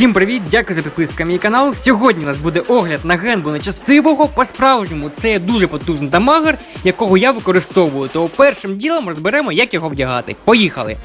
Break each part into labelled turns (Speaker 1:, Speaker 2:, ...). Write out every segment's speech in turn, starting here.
Speaker 1: Всім привіт, дякую за підписку на мій канал. Сьогодні у нас буде огляд на генбу нечастивого. По-справжньому це дуже потужний дамагер, якого я використовую. То першим ділом розберемо, як його вдягати. Поїхали!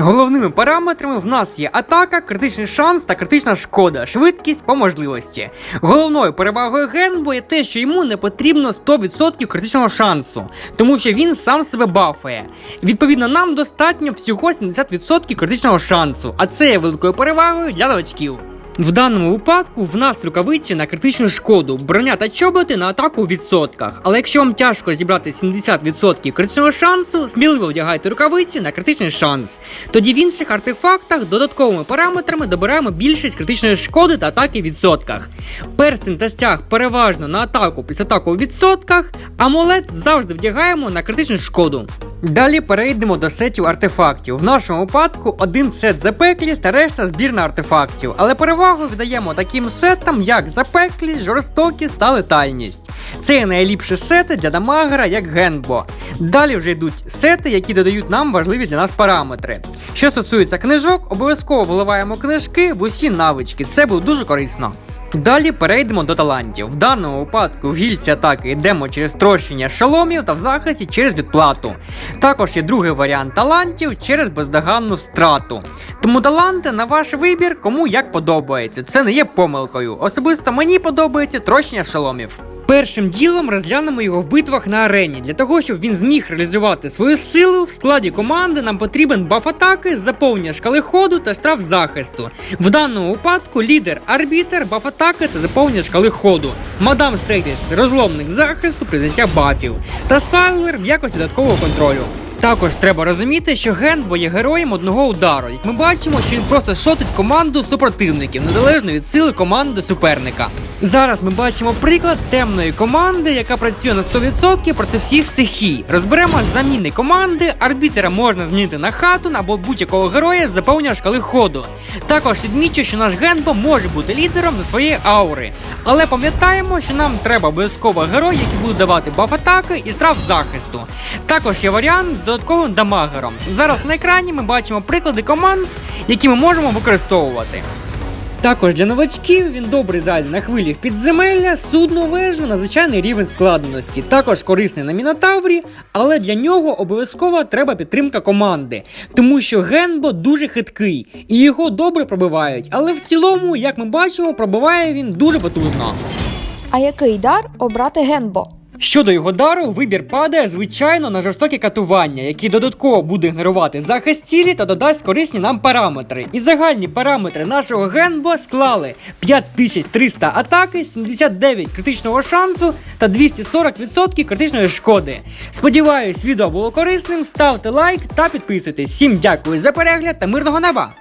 Speaker 1: Головними параметрами в нас є атака, критичний шанс та критична шкода, швидкість по можливості. Головною перевагою Генбо є те, що йому не потрібно 100% критичного шансу, тому що він сам себе бафає. Відповідно, нам достатньо всього 70% критичного шансу, а це є великою перевагою для новачків. В даному випадку в нас рукавиці на критичну шкоду, броня та чоботи на атаку у відсотках. Але якщо вам тяжко зібрати 70% критичного шансу, сміливо вдягайте рукавиці на критичний шанс. Тоді в інших артефактах додатковими параметрами добираємо більшість критичної шкоди та атаки в відсотках. Перстень та стяг переважно на атаку плюс атаку у відсотках, амулет завжди вдягаємо на критичну шкоду. Далі перейдемо до сетів артефактів. В нашому випадку один сет запеклість та решта збірна артефактів. Але перевагу віддаємо таким сетам, як запеклість, жорстокість та летальність. Це найліпші сети для дамагера, як Генбо. Далі вже йдуть сети, які додають нам важливі для нас параметри. Що стосується книжок, обов'язково виливаємо книжки в усі навички. Це буде дуже корисно. Далі перейдемо до талантів. В даному випадку в гільці атаки йдемо через трощення шоломів та в захисті через відплату. Також є другий варіант талантів через бездоганну страту. Тому таланти на ваш вибір, кому як подобається. Це не є помилкою. Особисто мені подобається трощення шоломів. Першим ділом розглянемо його в битвах на арені. Для того, щоб він зміг реалізувати свою силу, в складі команди нам потрібен баф атаки, заповнення шкали ходу та штраф захисту. В даному випадку лідер арбітер, баф атаки та заповнення шкали ходу. Мадам Сейдіс розломник захисту, призняття бафів. Та Сайлер в якості додаткового контролю. Також треба розуміти, що Генбо є героєм одного удару. Як ми бачимо, що він просто шотить команду супротивників, незалежно від сили команди суперника. Зараз ми бачимо приклад темної команди, яка працює на 100% проти всіх стихій. Розберемо заміни команди. Арбітера можна змінити на хатун або будь-якого героя з заповнення шкали ходу. Також відмічу, що наш Генбо може бути лідером на своєї аури. Але пам'ятаємо, що нам треба обов'язково герой, який буде давати баф атаки і штраф захисту. Також є варіант з додатковим дамагером. Зараз на екрані ми бачимо приклади команд, які ми можемо використовувати. Також для новачків він добре зайде на хвилі підземелля, судну вежу на звичайний рівень складності. Також корисний на мінотаврі, але для нього обов'язково треба підтримка команди, тому що Генбо дуже хиткий і його добре пробивають. Але в цілому, як ми бачимо, пробиває він дуже потужно.
Speaker 2: А який дар обрати Генбо?
Speaker 1: Щодо його дару, вибір падає, звичайно, на жорстоке катування, який додатково буде ігнорувати захист цілі та додасть корисні нам параметри. І загальні параметри нашого генбо склали 5300 атаки, 79 критичного шансу та 240% критичної шкоди. Сподіваюсь, відео було корисним. Ставте лайк та підписуйтесь. Всім дякую за перегляд та мирного неба!